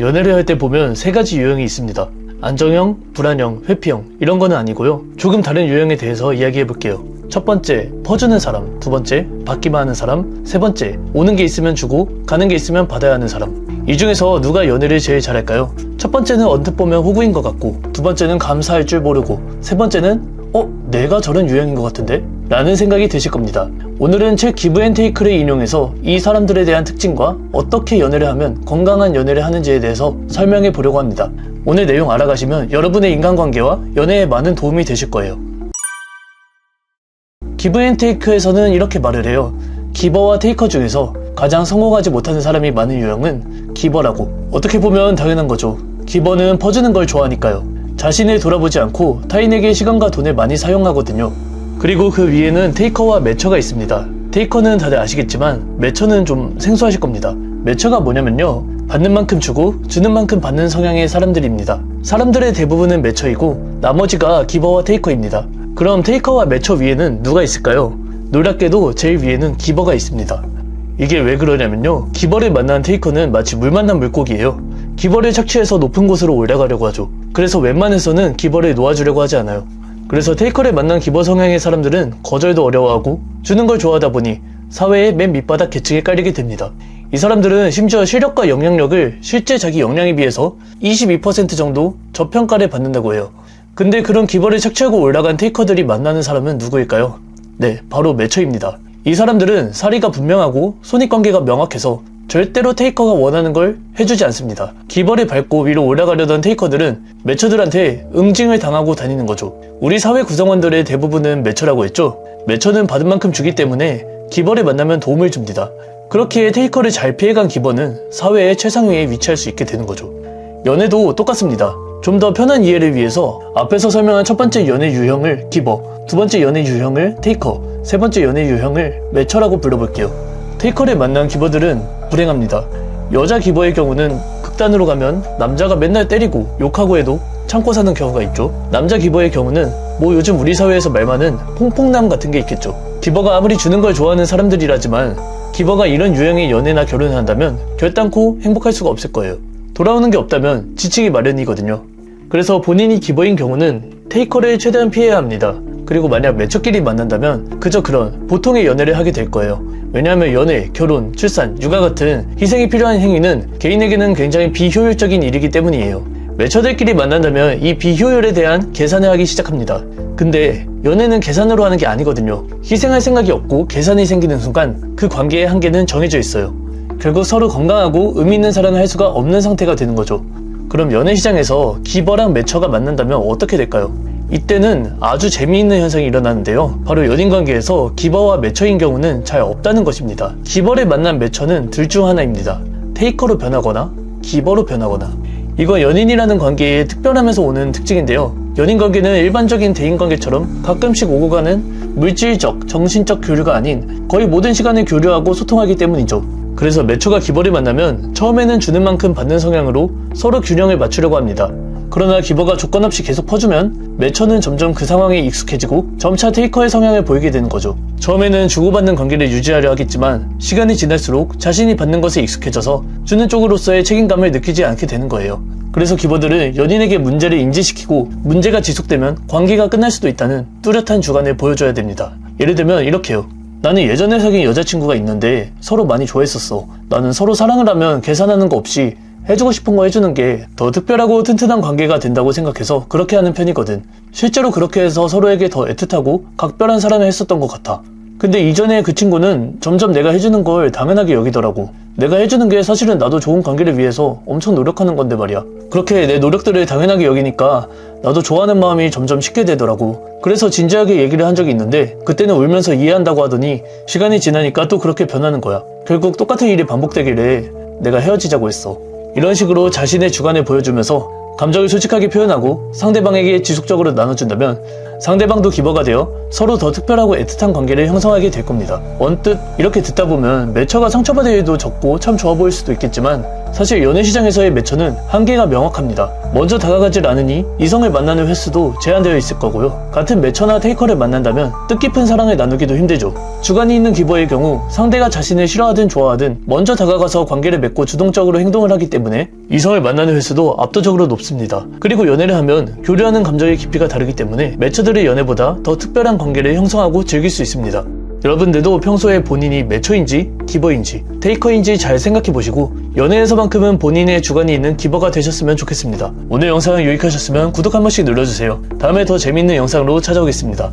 연애를 할 때 보면 세 가지 유형이 있습니다. 안정형, 불안형, 회피형 이런 거는 아니고요. 조금 다른 유형에 대해서 이야기해 볼게요. 첫 번째, 퍼주는 사람. 두 번째, 받기만 하는 사람. 세 번째, 오는 게 있으면 주고 가는 게 있으면 받아야 하는 사람. 이 중에서 누가 연애를 제일 잘할까요? 첫 번째는 언뜻 보면 호구인 것 같고 두 번째는 감사할 줄 모르고 세 번째는 어? 내가 저런 유형인 것 같은데? 라는 생각이 드실 겁니다. 오늘은 책 기브앤테이크를 인용해서 이 사람들에 대한 특징과 어떻게 연애를 하면 건강한 연애를 하는지에 대해서 설명해 보려고 합니다. 오늘 내용 알아가시면 여러분의 인간관계와 연애에 많은 도움이 되실 거예요. 기브앤테이크에서는 이렇게 말을 해요. 기버와 테이커 중에서 가장 성공하지 못하는 사람이 많은 유형은 기버라고. 어떻게 보면 당연한 거죠. 기버는 퍼주는 걸 좋아하니까요. 자신을 돌아보지 않고 타인에게 시간과 돈을 많이 사용하거든요. 그리고 그 위에는 테이커와 매처가 있습니다. 테이커는 다들 아시겠지만 매처는 좀 생소하실 겁니다. 매처가 뭐냐면요. 받는 만큼 주고 주는 만큼 받는 성향의 사람들입니다. 사람들의 대부분은 매처이고 나머지가 기버와 테이커입니다. 그럼 테이커와 매처 위에는 누가 있을까요? 놀랍게도 제일 위에는 기버가 있습니다. 이게 왜 그러냐면요. 기버를 만난 테이커는 마치 물 만난 물고기예요. 기버를 착취해서 높은 곳으로 올라가려고 하죠. 그래서 웬만해서는 기버를 놓아주려고 하지 않아요. 그래서 테이커를 만난 기버 성향의 사람들은 거절도 어려워하고 주는 걸 좋아하다 보니 사회의 맨 밑바닥 계층에 깔리게 됩니다. 이 사람들은 심지어 실력과 영향력을 실제 자기 역량에 비해서 22% 정도 저평가를 받는다고 해요. 근데 그런 기버를 착취하고 올라간 테이커들이 만나는 사람은 누구일까요? 네, 바로 매처입니다. 이 사람들은 사리가 분명하고 손익관계가 명확해서 절대로 테이커가 원하는 걸 해주지 않습니다. 기벌을 밟고 위로 올라가려던 테이커들은 매처들한테 응징을 당하고 다니는 거죠. 우리 사회 구성원들의 대부분은 매처라고 했죠. 매처는 받은 만큼 주기 때문에 기벌을 만나면 도움을 줍니다. 그렇게 테이커를 잘 피해간 기벌은 사회의 최상위에 위치할 수 있게 되는 거죠. 연애도 똑같습니다. 좀 더 편한 이해를 위해서 앞에서 설명한 첫 번째 연애 유형을 기버, 두 번째 연애 유형을 테이커, 세 번째 연애 유형을 매처라고 불러볼게요. 테이커를 만난 기버들은 불행합니다. 여자 기버의 경우는 극단으로 가면 남자가 맨날 때리고 욕하고 해도 참고 사는 경우가 있죠. 남자 기버의 경우는 뭐 요즘 우리 사회에서 말 많은 퐁퐁남 같은 게 있겠죠. 기버가 아무리 주는 걸 좋아하는 사람들이라지만 기버가 이런 유형의 연애나 결혼을 한다면 결단코 행복할 수가 없을 거예요. 돌아오는 게 없다면 지치기 마련이거든요. 그래서 본인이 기버인 경우는 테이커를 최대한 피해야 합니다. 그리고 만약 매처끼리 만난다면 그저 그런 보통의 연애를 하게 될 거예요. 왜냐하면 연애, 결혼, 출산, 육아 같은 희생이 필요한 행위는 개인에게는 굉장히 비효율적인 일이기 때문이에요. 매처들끼리 만난다면 이 비효율에 대한 계산을 하기 시작합니다. 근데 연애는 계산으로 하는 게 아니거든요. 희생할 생각이 없고 계산이 생기는 순간 그 관계의 한계는 정해져 있어요. 결국 서로 건강하고 의미 있는 사랑을 할 수가 없는 상태가 되는 거죠. 그럼 연애 시장에서 기버랑 매처가 만난다면 어떻게 될까요? 이때는 아주 재미있는 현상이 일어나는데요. 바로 연인 관계에서 기버와 매처인 경우는 잘 없다는 것입니다. 기버를 만난 매처는 둘 중 하나입니다. 테이커로 변하거나 기버로 변하거나. 이건 연인이라는 관계의 특별함에서 오는 특징인데요. 연인 관계는 일반적인 대인 관계처럼 가끔씩 오고 가는 물질적, 정신적 교류가 아닌 거의 모든 시간을 교류하고 소통하기 때문이죠. 그래서 매처가 기버를 만나면 처음에는 주는 만큼 받는 성향으로 서로 균형을 맞추려고 합니다. 그러나 기버가 조건 없이 계속 퍼주면 매처는 점점 그 상황에 익숙해지고 점차 테이커의 성향을 보이게 되는 거죠. 처음에는 주고받는 관계를 유지하려 하겠지만 시간이 지날수록 자신이 받는 것에 익숙해져서 주는 쪽으로서의 책임감을 느끼지 않게 되는 거예요. 그래서 기버들은 연인에게 문제를 인지시키고 문제가 지속되면 관계가 끝날 수도 있다는 뚜렷한 주관을 보여줘야 됩니다. 예를 들면 이렇게요. 나는 예전에 사귄 여자친구가 있는데 서로 많이 좋아했었어. 나는 서로 사랑을 하면 계산하는 거 없이 해주고 싶은 거 해주는 게 더 특별하고 튼튼한 관계가 된다고 생각해서 그렇게 하는 편이거든. 실제로 그렇게 해서 서로에게 더 애틋하고 각별한 사랑을 했었던 것 같아. 근데 이전에 그 친구는 점점 내가 해주는 걸 당연하게 여기더라고. 내가 해주는 게 사실은 나도 좋은 관계를 위해서 엄청 노력하는 건데 말이야. 그렇게 내 노력들을 당연하게 여기니까 나도 좋아하는 마음이 점점 식게 되더라고. 그래서 진지하게 얘기를 한 적이 있는데 그때는 울면서 이해한다고 하더니 시간이 지나니까 또 그렇게 변하는 거야. 결국 똑같은 일이 반복되길래 내가 헤어지자고 했어. 이런 식으로 자신의 주관을 보여주면서 감정을 솔직하게 표현하고 상대방에게 지속적으로 나눠준다면 상대방도 기버가 되어 서로 더 특별하고 애틋한 관계를 형성하게 될 겁니다. 언뜻 이렇게 듣다 보면 매처가 상처받을 일도 적고 참 좋아 보일 수도 있겠지만 사실 연애 시장에서의 매처는 한계가 명확합니다. 먼저 다가가질 않으니 이성을 만나는 횟수도 제한되어 있을 거고요. 같은 매처나 테이커를 만난다면 뜻깊은 사랑을 나누기도 힘들죠. 주관이 있는 기버의 경우 상대가 자신을 싫어하든 좋아하든 먼저 다가가서 관계를 맺고 주동적으로 행동을 하기 때문에 이성을 만나는 횟수도 압도적으로 높습니다. 그리고 연애를 하면 교류하는 감정의 깊이가 다르기 때문에 매처들의 연애보다 더 특별한 관계를 형성하고 즐길 수 있습니다. 여러분들도 평소에 본인이 매초인지 기버인지 테이커인지 잘 생각해 보시고 연애에서만큼은 본인의 주관이 있는 기버가 되셨으면 좋겠습니다. 오늘 영상 유익하셨으면 구독 한 번씩 눌러주세요. 다음에 더 재밌는 영상으로 찾아오겠습니다.